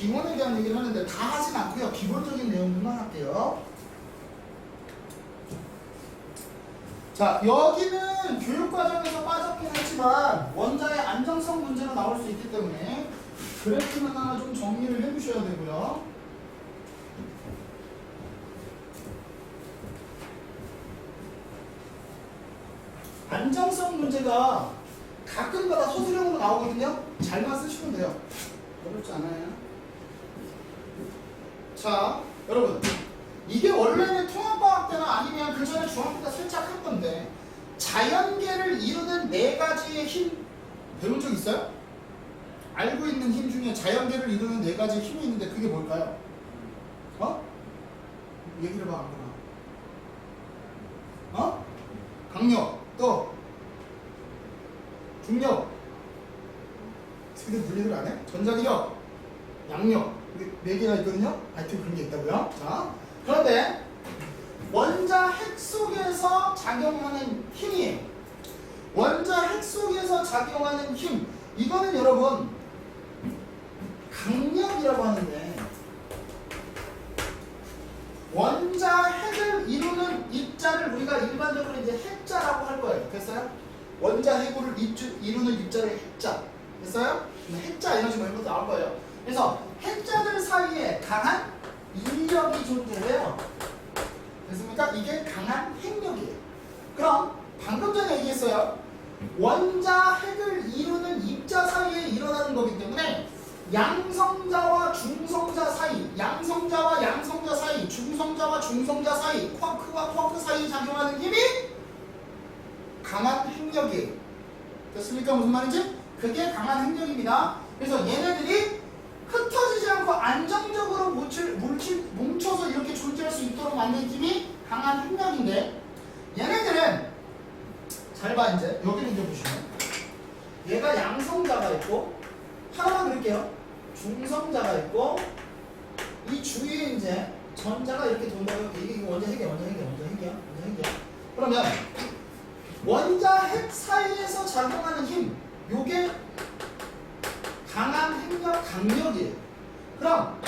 기원에 대한 얘기를 하는데 다 하진 않고요. 기본적인 내용들만 할게요. 자, 여기는 교육과정에서 빠졌긴 했지만 원자의 안정성 문제가 나올 수 있기 때문에 그래프는 하나 좀 정리를 해주셔야 되고요. 안정성 문제가 가끔가다 서술형으로 나오거든요. 잘만 쓰시면 돼요. 어렵지 않아요. 자, 여러분. 이게 원래는 통합과학 때나 아니면 그 전에 중학교 때 살짝 한 건데 자연계를 이루는 네 가지의 힘 배운 적 있어요? 알고 있는 힘 중에 자연계를 이루는 네 가지의 힘이 있는데 그게 뭘까요? 어? 얘기를 해봐, 아무나. 어? 강력, 또 중력, 근데 분리를 안 해? 전자기력, 양력, 네 개가 있거든요? 하여튼 그런 게 있다고요? 자, 그런데 원자 핵 속에서 작용하는 힘이에요. 원자 핵 속에서 작용하는 힘, 이거는 여러분 강력이라고 하는데 원자 핵을 이루는 입자를 우리가 일반적으로 이제 핵자라고 할 거예요. 됐어요? 원자 핵을 이루는 입자를 핵자. 됐어요? 핵자 이런 것도 나올 거예요. 그래서 핵자들 사이에 강한 인력이 존재해요. 됐습니까? 이게 강한 핵력이에요. 그럼 방금 전에 얘기했어요. 원자 핵을 이루는 입자 사이에 일어나는 거기 때문에 양성자와 중성자 사이, 양성자와 양성자 사이, 중성자와 중성자 사이, 쿼크와 쿼크 사이에 작용하는 힘이 강한 핵력이에요. 됐습니까? 무슨 말인지? 그게 강한 핵력입니다. 그래서 얘네들이 흩어지지 않고 안정적으로 물질, 물질, 뭉쳐서 이렇게 존재할 수 있도록 만든 힘이 강한 핵력인데 얘네들은 잘 봐 이제. 여기를 이제 보시면. 얘가 양성자가 있고 하나만 그릴게요. 중성자가 있고 이 주위에 이제 전자가 이렇게 돈다고 이게 원자 핵이야 원자 핵이야 원자 핵이야 원자 핵이야 그러면 원자 핵 사이에서 작용하는 힘 요게 강한 핵력 강력이에요. 그럼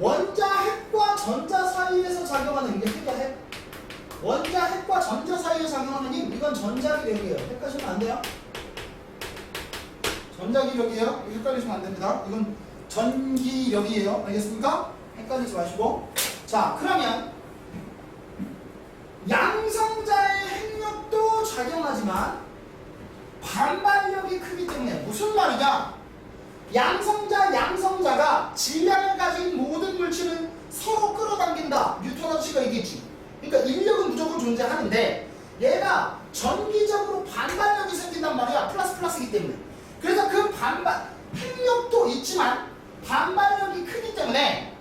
원자 핵과 전자 사이에서 작용하는 이게 핵이야 핵. 원자 핵과 전자 사이에 작용하는 힘 이건 전자기력이에요. 헷갈리시면 안 돼요. 전자기력이에요. 헷갈리시면 안 됩니다. 이건 전기력이에요. 알겠습니까? 헷갈리지 마시고. 자 그러면 양성자의 핵력도 작용하지만 반발력이 크기 때문에 무슨 말이냐 양성자 양성자가 질량을 가진 모든 물질은 서로 끌어당긴다. 뉴턴 아저씨가 얘기했지. 그러니까 인력은 무조건 존재하는데 얘가 전기적으로 반발력이 생긴단 말이야 플러스 플러스이기 때문에 그래서 그 반발 핵력도 있지만 반발력이 크기 때문에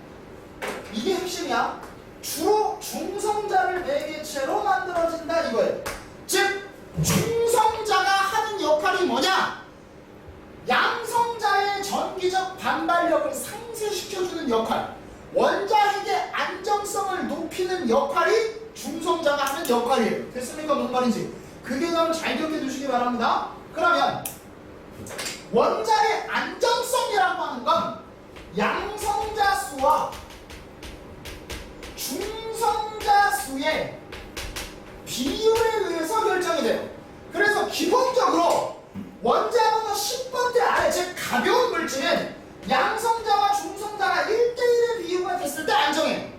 이게 핵심이야 주로 중성자를 매개체로 만들어진다 이거예요 즉 중성자가 하는 역할이 뭐냐 양성자의 전기적 반발력을 상쇄시켜주는 역할 원자핵의 안정성을 높이는 역할이 중성자가 하는 역할이에요 됐습니까? 무슨 말인지 그 개념을 잘 기억해 두시기 바랍니다 그러면 원자의 안정성이라고 하는 건 양성자 수와 중성자 수의 비율에 의해서 결정이 돼요. 그래서 기본적으로 원자번호 10번대 아래 즉 가벼운 물질은 양성자와 중성자가 1대1의 비율가 됐을 때 안정해요.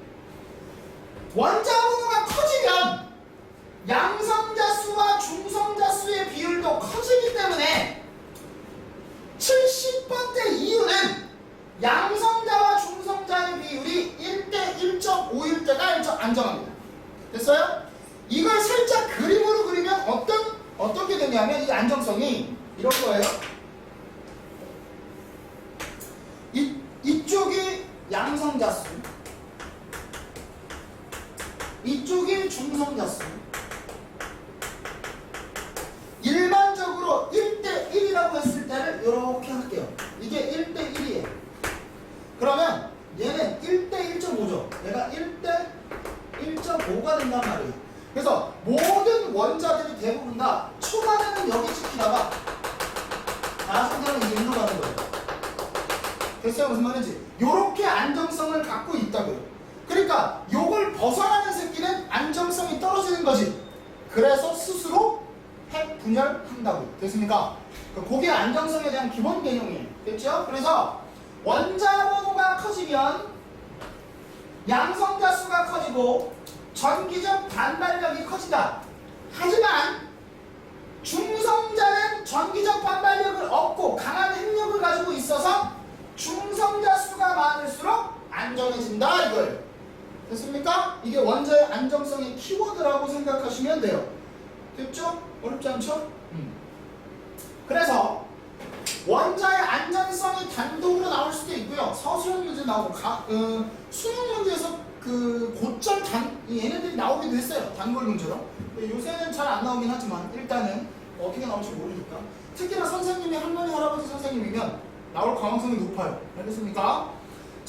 원자번호가 커지면 양성자 수와 중성자 수의 비율도 커지기 때문에 70번대 이유는 양성자와 중성자의 비율이 1대 1.5일 때가 일정 안정합니다. 됐어요? 이걸 살짝 그림으로 그리면 어떤 어떻게 되냐면 이 안정성이 이런 거예요. 이 이쪽이 양성자 수, 이쪽이 중성자 수. 일반적으로 1대 1이라고 했을 때를 이렇게 할게요. 이게 1대 1이에요. 그러면 얘는 1대 1.5죠. 얘가 1대 1.5가 된단 말이에요. 그래서 모든 원자들이 대부분 다 초반에는 여기 찍히다가 나중에는 이제 일로 가는 거예요. 됐어요? 무슨 말인지? 요렇게 안정성을 갖고 있다고요. 그러니까 요걸 벗어나는 새끼는 안정성이 떨어지는 거지. 그래서 스스로 핵 분열한다고. 됐습니까? 그 그게 안정성에 대한 기본 개념이에요. 됐죠? 그래서 원자 번호가 커지면 양성자 수가 커지고 전기적 반발력이 커진다. 하지만 중성자는 전기적 반발력을 얻고 강한 핵력을 가지고 있어서 중성자 수가 많을수록 안정해진다 이거예요. 됐습니까? 이게 원자의 안정성의 키워드라고 생각하시면 돼요. 됐죠? 어렵지 않죠? 음. 그래서 원자의 안전성이 단독으로 나올 수도 있고요. 서술형 문제 나오고 가, 어, 수능 문제에서 그 고점 단 얘네들이 나오기도 했어요. 단골 문제로. 요새는 잘 안 나오긴 하지만 일단은 어떻게 나올지 모르니까. 특히나 선생님이 할머니 할아버지 선생님이면 나올 가능성이 높아요. 알겠습니까?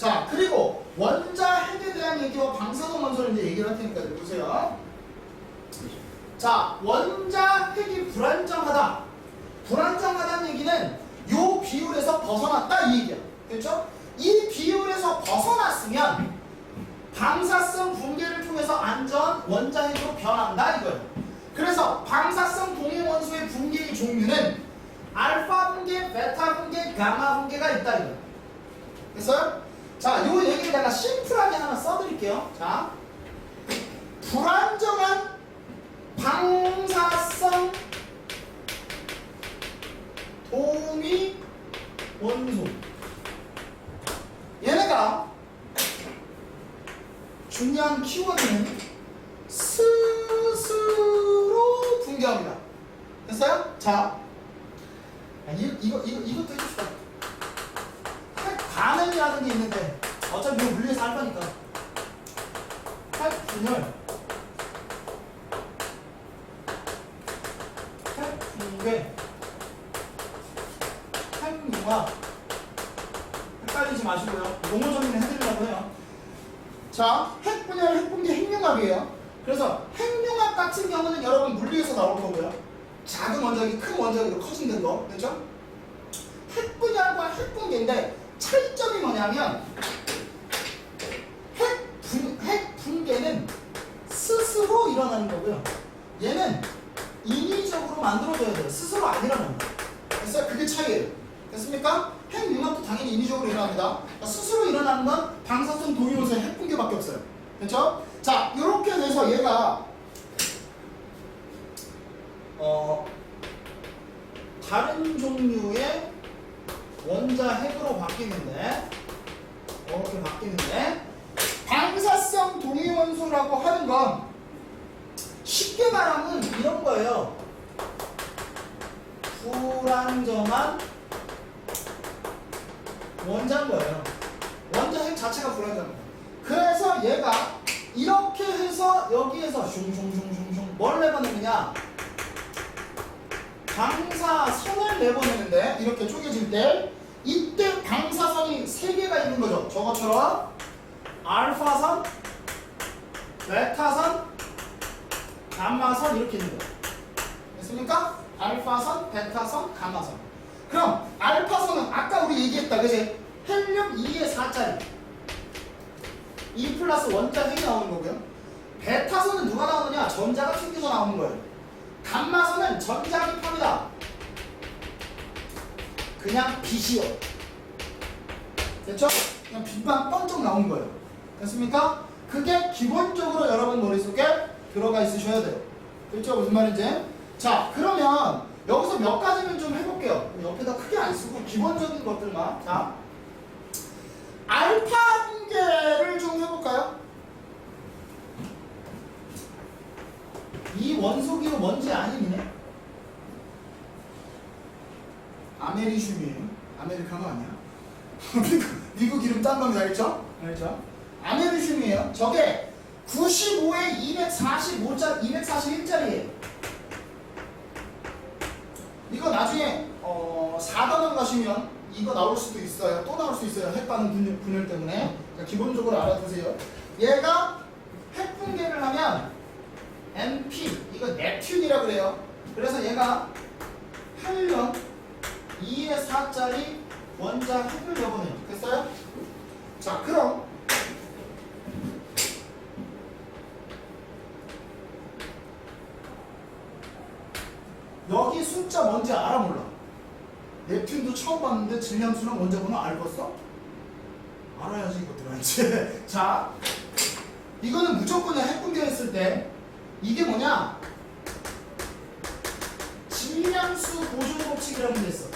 자 그리고 원자 핵에 대한 얘기와 방사능 원소를 이제 얘기를 할 테니까 보세요. 자 원자 핵이 불안정하다. 불안정하다는 얘기는 요 비율에서 벗어났다 이 얘기야. 됐죠? 이 비율에서 벗어났으면 방사성 붕괴를 통해서 안전 원자핵으로 변한다 이거예요. 그래서 방사성 동해 원소의 붕괴의 종류는 알파 붕괴, 베타 붕괴, 가마 붕괴가 있다 이거예요. 됐어요? 자, 요 얘기를 내가 심플하게 하나 써드릴게요. 자, 불안정한 방사성 동위 원소 얘네가 중요한 키워드는 스스로 붕괴합니다. 됐어요? 자, 아, 이, 이거 이거 이것도 해줍시다. 핵 반응이라는 게 있는데 어차피 이거 물리에서 할 거니까 핵 분열, 핵 붕괴, 핵융합 헷갈리지 마시고요. 용어 정리는 해드리려고 해요. 자, 핵분열, 핵분계, 핵융합이에요. 그래서 핵융합 같은 경우는 여러분 물리에서 나올 거고요. 작은 원자기 큰 원자기로 커진다는 거, 그렇죠? 핵분열과 핵분계인데 뭐냐면 핵 분, 핵분계는 스스로 일어나는 거고요. 얘는 인위적으로 만들어져야 돼요. 스스로 안 일어나는 거예요. 그래서 그게 차이예요. 됐습니까? 핵 융합도 당연히 인위적으로 일어납니다. 그러니까 스스로 일어나는 건 방사성 동위원소의 핵붕괴밖에 없어요. 그렇죠? 자, 이렇게 돼서 얘가 어 다른 종류의 원자 핵으로 바뀌는데 이렇게 바뀌는데 방사성 동위원소라고 하는 건 쉽게 말하면 이런 거예요. 불안정한 원자인 거예요. 원자 핵 자체가 불안정한 거예요. 그래서 얘가 이렇게 해서 여기에서 슝슝슝슝슝 뭘 내보내느냐? 방사선을 내보내는데 이렇게 쪼개질 때 이때 방사선이 세 개가 있는 거죠. 저것처럼 알파선, 베타선, 감마선 이렇게 있는 거예요. 됐습니까? 알파선, 베타선, 가마선. 그럼 알파선은 아까 우리 얘기했다, 그지? 헬륨 2의 4짜리. 2 플러스 원자 핵이 나오는 거고요. 베타선은 누가 나오느냐? 전자가 튕겨서 나오는 거예요. 감마선은 전자기 팝니다. 그냥 빛이요. 됐죠? 그냥 빛만 번쩍 나온 거예요. 됐습니까? 그게 기본적으로 여러분 머릿속에 들어가 있으셔야 돼요. 그렇죠? 무슨 말인지? 자, 그러면 여기서 몇 가지는 좀 해볼게요. 옆에다 크게 안 쓰고 기본적인 것들만. 자, 알파 붕괴를 좀 해볼까요? 이 원소기는 뭔지 아니네. 아메리슘이에요. 아메리카노 아니야? 미국, 미국 이름 딴 겁니다. 알죠? 알죠? 아메리슘이에요. 저게 95에 245짜, 241짜리예요. 이거 나중에 어, 4단원 가시면 이거 나올 수도 있어요. 또 나올 수 있어요. 핵 반응 분열, 분열 때문에. 그러니까 기본적으로 알아두세요. 얘가 핵 붕괴를 하면 NP, 이거 넵튠이라 그래요. 그래서 얘가 8년 2의 4짜리 원자 핵을 여보네요. 됐어요? 자, 그럼 여기 숫자 뭔지 알아 몰라? 넵튠도 처음 봤는데 질량수랑 원자번호 알겠어? 알아야지 이것들아 이제 자 이거는 무조건 핵분되어 있을 때 이게 뭐냐 질량수 보존 법칙이라는 게 있어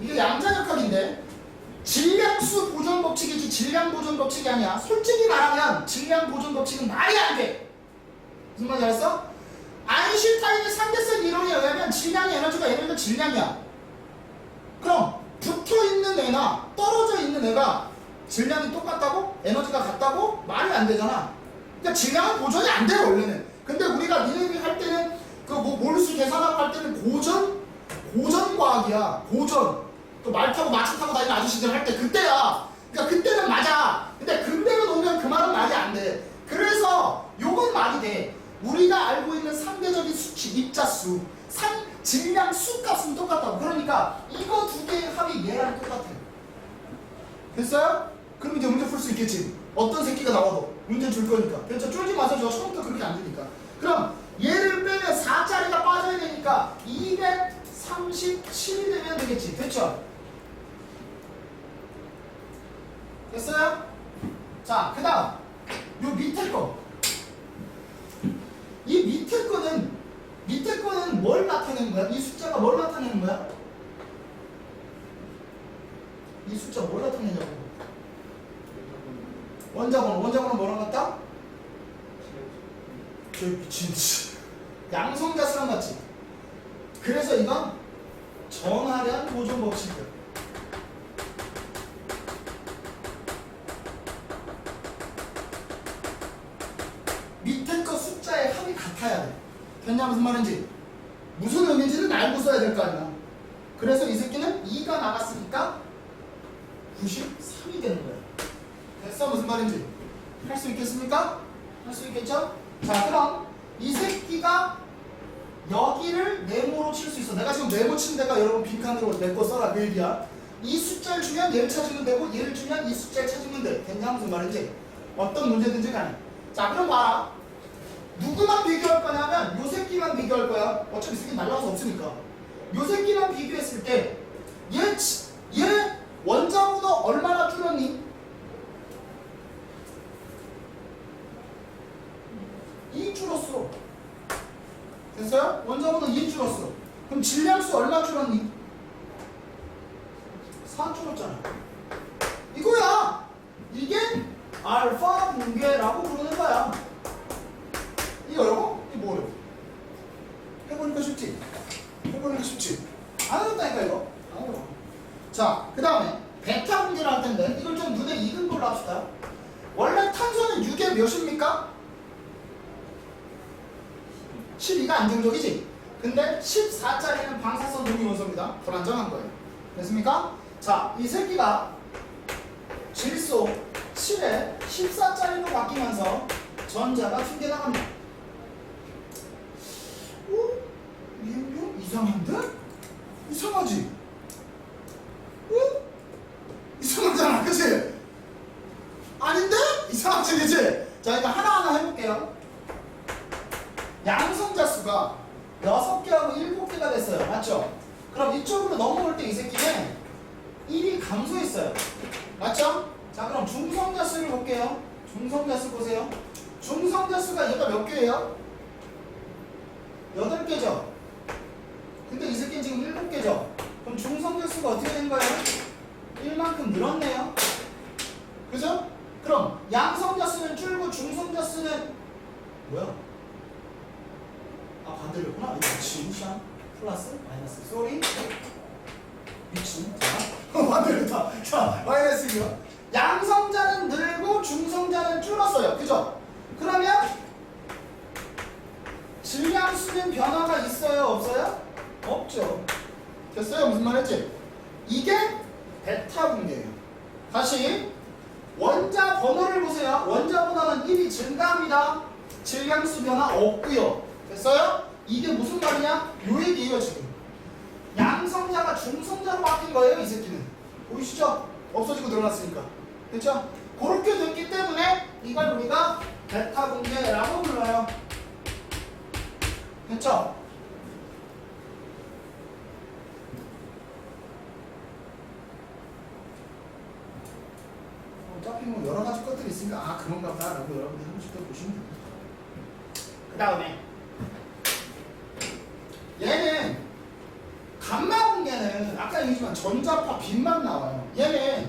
이게 양자역학인데 질량수 보존 법칙이지 질량 보존 법칙이 아니야 솔직히 말하면 질량 보존 법칙은 말이 안 돼 무슨 말인지 알았어? 아인슈타인의 상대성 이론에 의하면 질량의 에너지가 들어 질량이야 그럼 붙어 있는 애나 떨어져 있는 애가 질량이 똑같다고? 에너지가 같다고? 말이 안 되잖아. 그러니까 질량은 보존이 안 돼요, 원래는. 근데 우리가 니네들이 할 때는 그 뭐 몰수 계산하고 할 때는 고전? 고전 과학이야. 고전. 또 말 타고 마차 타고 다니는 아저씨들 할 때 그때야. 그러니까 그때는 맞아. 근데 근대로 놓으면 그 말은 말이 안 돼. 그래서 요건 말이 돼. 우리가 알고 있는 상대적인 수치, 입자 수, 상, 질량, 수값은 똑같다고. 그러니까 이거 두 개의 합이 얘랑 똑같아. 됐어요? 그럼 이제 문제 풀 수 있겠지. 어떤 새끼가 나와도 문제 줄 거니까. 그렇죠? 쫄지 마세요. 저 처음부터 그렇게 안 되니까. 그럼 얘를 빼면 4짜리가 빠져야 되니까 237이 되면 되겠지. 됐죠? 됐어요? 자, 그 다음. 요 밑에 거. 이 밑에 거는, 밑에 거는 뭘 나타내는 거야? 이 숫자가 뭘 나타내는 거야? 이 숫자 뭘 나타내냐고. 원자번호, 원자번호 뭐랑 같다? 저 미친 씨. 양성자수랑 같지? 그래서 이건 전하량 보존 법칙이야. 밑에 거 숫자의 합이 같아야 돼. 됐냐 무슨 말인지? 무슨 의미인지는 알고 써야 될 거 아니야. 그래서 이 새끼는 2가 나갔으니까 93이 되는 거야. 됐어 무슨 말인지? 할 수 있겠습니까? 할 수 있겠죠? 자 그럼 이 새끼가 여기를 네모로 칠 수 있어. 내가 지금 네모 친 데가 여러분 빈칸으로 내 거 써라 그 얘기야. 이 숫자를 주면 얘를 찾으면 되고 얘를 주면 이 숫자를 찾으면 돼. 됐냐 무슨 말인지? 어떤 문제든지 간에. 자 그럼 봐라. 누구만 비교할 거냐면 요 새끼만 비교할 거야. 어차피 이 새끼 날라가서 없으니까. 요 새끼만 비교했을 때 얘, 치- 얘 원자보다 얼마나 줄었니? 이 줄었어. 됐어요? 원자보다 2 줄었어. 그럼 질량수 얼마 줄었니? 4 줄었잖아. 이거야. 이게 알파 붕괴라고 부르는 거야. 이거 어려워? 이거 뭐 어려워? 해보니까 쉽지? 해보니까 쉽지? 안 어렵다니까 이거? 안 어려워. 자, 그 다음에 베타 붕괴를 할 텐데 이걸 좀 눈에 익은 걸로 합시다. 원래 탄소는 6에 몇입니까? 12가 안정적이지. 근데 14짜리는 방사선 동위 원소입니다. 불안정한 거예요. 됐습니까? 자, 이 새끼가 질소 7에 14짜리로 바뀌면서 전자가 튕겨 나갑니다. 오? 이게 좀 이상한데? 이상하지? 오? 이상하잖아, 그치? 아닌데? 이상하지, 그치? 자, 일단 하나하나 해볼게요. 양성자 수가 6개하고 7개가 됐어요. 맞죠? 그럼 이쪽으로 넘어올 때 이 새끼는 1이 감소했어요. 맞죠? 자, 그럼 중성자 수를 볼게요. 중성자 수 보세요. 중성자 수가 얘가 몇 개예요? 8개죠? 근데 이 새끼는 지금 7개죠? 그럼 중성자 수가 어떻게 된 거예요? 1만큼 늘었네요. 그죠? 그럼 양성자 수는 줄고 중성자 수는 뭐야? 아 반대로구나. 미친 ሻ 플러스 마이너스 쏘리 미친 자 반대로다. 자 마이너스이요. 양성자는 늘고 중성자는 줄었어요. 그죠? 그러면 질량수는 변화가 있어요? 없어요? 없죠. 됐어요? 무슨 말인지? 이게 베타 붕괴예요. 다시 원자 번호를 보세요. 원자 번호는 1이 증가합니다. 질량수 변화 없고요. 됐어요? 이게 무슨 말이냐? 요 얘기예요 지금. 양 양성자가 중성자로 바뀐 거예요, 이 새끼는. 보이시죠? 없어지고 늘어났으니까. 그렇죠? 그렇게 됐기 때문에 이걸 우리가 베타 분계라고 불러요. 됐죠? 어차피 뭐 여러 가지 것들이 있으니까 아 그런가 보다라고 여러분들 하고 싶다 보시면 됩니다. 그 다음에 얘는 감마 공개는 아까 얘기했지만 전자파 빛만 나와요. 얘는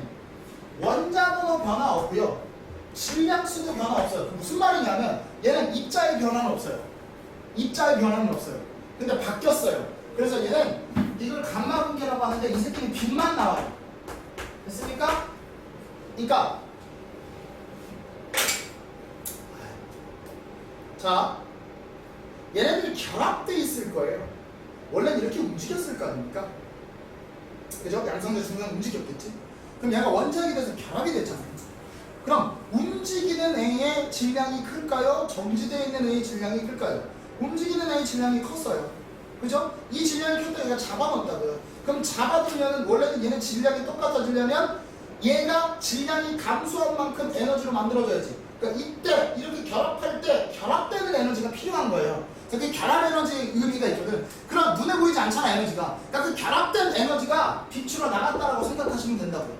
원자 번호 변화 없고요. 질량수도 변화 없어요. 그 무슨 말이냐면 얘는 입자의 변화는 없어요. 입자의 변화는 없어요. 근데 바뀌었어요. 그래서 얘는 이걸 감마 공개라고 하는데 이 새끼는 빛만 나와요. 됐습니까? 그러니까 자 얘네들이 결합돼 있을 거예요. 원래는 이렇게 움직였을 거 아닙니까? 그죠? 양성자 중간 움직였겠지? 그럼 얘가 원자핵이 돼서 결합이 됐잖아요. 그럼 움직이는 A의 질량이 클까요? 정지되어 있는 A의 질량이 클까요? 움직이는 A의 질량이 컸어요. 그죠? 이 질량이 컸다 얘가 잡아놓었다고요. 그럼 잡아두면 원래는 얘는 질량이 똑같아지려면 얘가 질량이 감소한 만큼 에너지로 만들어져야지. 그러니까 이때 이렇게 결합할 때 결합되는 에너지가 필요한 거예요. 그래서 그 결합 에너지의 의미가 있거든. 그럼 눈에 보이지 않잖아 에너지가. 그러니까 그 결합된 에너지가 빛으로 나갔다라고 생각하시면 된다고요.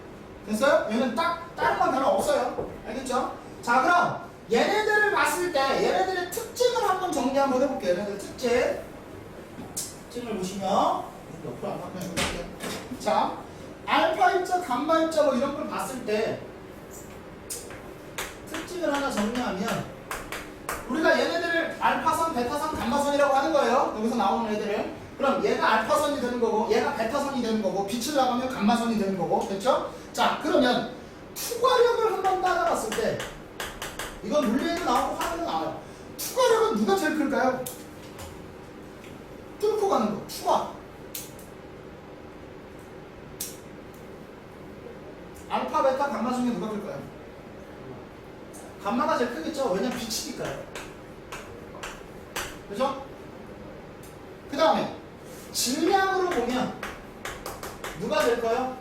됐어요? 얘는 딱 다른 건 별로 없어요. 알겠죠? 자 그럼 얘네들을 봤을 때 얘네들의 특징을 한번 정리 한번 해볼게요. 얘네들 특징. 특징을 보시면 옆으로 안 이렇게. 자 알파 입자, 감마 입자 뭐 이런 걸 봤을 때 특징을 하나 정리하면 우리가 얘네들을 알파선, 베타선, 감마선이라고 하는 거예요. 여기서 나오는 애들을. 그럼 얘가 알파선이 되는 거고 얘가 베타선이 되는 거고 빛을 나가면 감마선이 되는 거고 됐죠? 자 그러면 투과력을 한번 따져봤을 때 이건 물리에도 나오고 화학에도 나와요. 투과력은 누가 제일 클까요? 뚫고 가는 거, 투과. 알파, 베타, 감마 중에 누가 클까요? 감마가 제일 크겠죠? 왜냐면 빛이니까요. 그죠? 그 다음에 질량으로 보면 누가 될까요?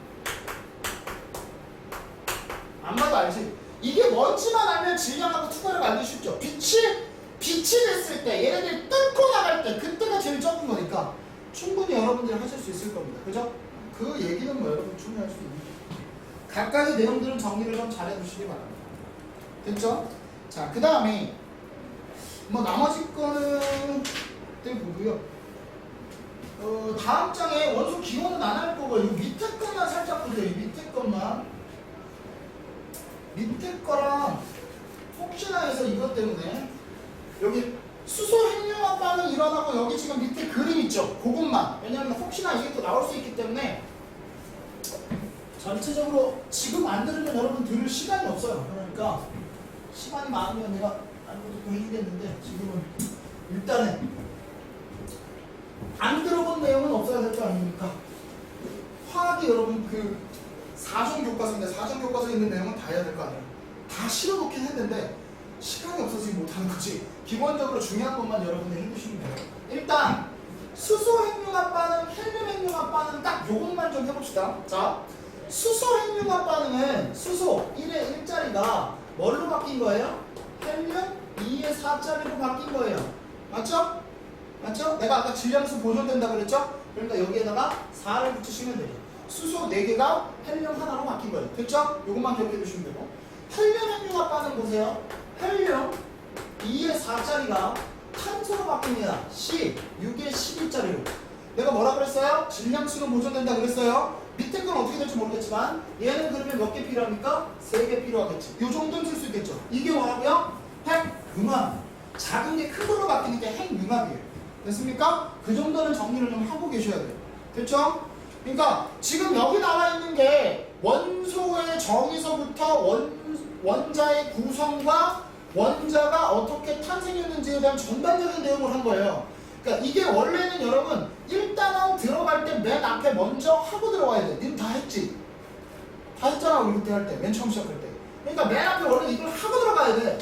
안 봐도 알지? 이게 뭔지만 알면 질량하고 투과를 알기 쉽죠. 빛이 빛이 됐을 때 얘네들이 뚫고 나갈 때 그때가 제일 적은 거니까 충분히 여러분들이 하실 수 있을 겁니다. 그죠? 그 얘기는 뭐 여러분 충분히 할 수 있는 거예요. 각각의 내용들은 정리를 좀 잘해 주시기 바랍니다. 됐죠? 자, 그 다음에 뭐 나머지 거는 때 보고요. 어, 다음 장에 원소 기호는 안 할 거고 이 밑에 것만 살짝 보세요. 이 밑에 것만 밑에 거랑 혹시나 해서 이것 때문에 여기 수소 핵융합 반응 일어나고 여기 지금 밑에 그림 있죠? 그것만 왜냐하면 혹시나 이게 또 나올 수 있기 때문에 전체적으로 지금 안 들으면 여러분 들을 시간이 없어요. 그러니까 시간이 많으면 내가 안 듣고 해주겠는데 지금은 일단은 안 들어본 내용은 없어야 될 거 아닙니까? 화학이 여러분 그 사전 교과서인데 사전 교과서에 있는 내용은 다 해야 될 거 아니에요. 다 실어놓긴 했는데 시간이 없어서 못하는 거지. 기본적으로 중요한 것만 여러분이 해주시면 돼요. 일단 수소 핵융합 반응, 헬륨 핵융합 반응 딱 요것만 좀 해봅시다. 자, 수소 핵융합 반응은 수소 1의 1자리가 뭘로 바뀐 거예요? 헬륨 2의 4자리로 바뀐 거예요. 맞죠? 맞죠? 내가 아까 질량수 보존된다 그랬죠? 그러니까 여기에다가 4를 붙이시면 돼요. 수소 4개가 헬륨 하나로 바뀐 거예요. 됐죠? 이것만 기억해 주시면 되고. 헬륨 핵융 합 반응 보세요. 헬륨 2의 4짜리가 탄소로 바뀝니다. C 6의 12짜리로. 내가 뭐라 그랬어요? 질량수는 보존된다 그랬어요. 밑에 건 어떻게 될지 모르겠지만 얘는 그러면 몇 개 필요합니까? 3개 필요하겠지. 요 정도는 쓸 수 있겠죠. 이게 뭐라고요? 핵융합. 작은 게 큰 걸로 바뀌니까 핵융합이에요. 됐습니까? 그 정도는 정리를 좀 하고 계셔야 돼요. 됐죠? 그러니까 지금 여기 나와 있는 게 원소의 정의서부터 원, 원자의 구성과 원자가 어떻게 탄생했는지에 대한 전반적인 내용을 한 거예요. 그러니까 이게 원래는 여러분 일단은 들어갈 때 맨 앞에 먼저 하고 들어가야 돼. 님 다 했지? 다 했잖아 우리 그때 할 때. 맨 처음 시작할 때. 그러니까 맨 앞에 원래 이걸 하고 들어가야 돼.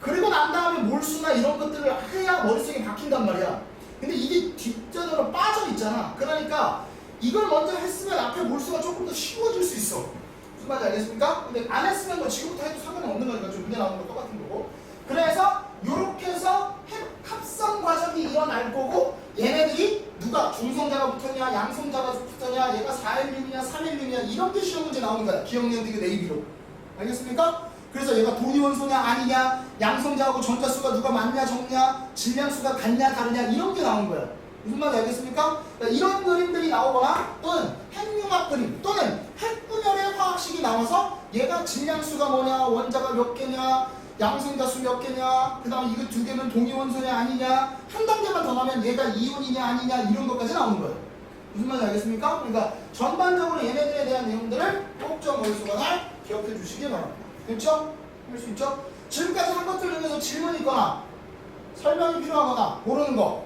그리고 난 다음에 몰수나 이런 것들을 해야 머릿속에 박힌단 말이야. 근데 이게 뒷전으로 빠져 있잖아. 그러니까 이걸 먼저 했으면 앞에 몰수가 조금 더 쉬워질 수 있어. 무슨 말인지 알겠습니까? 근데 안 했으면 뭐 지금부터 해도 상관은 없는 거니까 좀 문제 나오는 거 똑같은 거고. 그래서 요렇게 해서 합- 과정이 일어날 거고 얘네들이 누가 중성자가 붙었냐 양성자가 붙었냐 얘가 416이냐 316이냐 이런 게 시험 문제 나오는 거야. 기억 내용 되게 네이비로. 알겠습니까? 그래서 얘가 동위원소냐 아니냐 양성자하고 전자수가 누가 많냐 적냐 질량수가 같냐 다르냐 이런 게 나오는 거야. 무슨 말인지 알겠습니까? 그러니까 이런 그림들이 나오거나 또는 핵융합 그림 또는 핵분열의 화학식이 나와서 얘가 질량수가 뭐냐 원자가 몇 개냐 양성자수 몇 개냐 그 다음에 이거 두 개는 동위원소냐 아니냐 한 단계만 더 나면 얘가 이온이냐 아니냐 이런 것까지 나오는 거예요 무슨 말인지 알겠습니까? 그러니까 전반적으로 얘네들에 대한 내용들을 꼭 좀 머릿속에 기억해 주시기 바랍니다 됐죠? 할 수 있죠? 지금까지 한 것들 중에서 질문이 있거나 설명이 필요하거나 모르는 거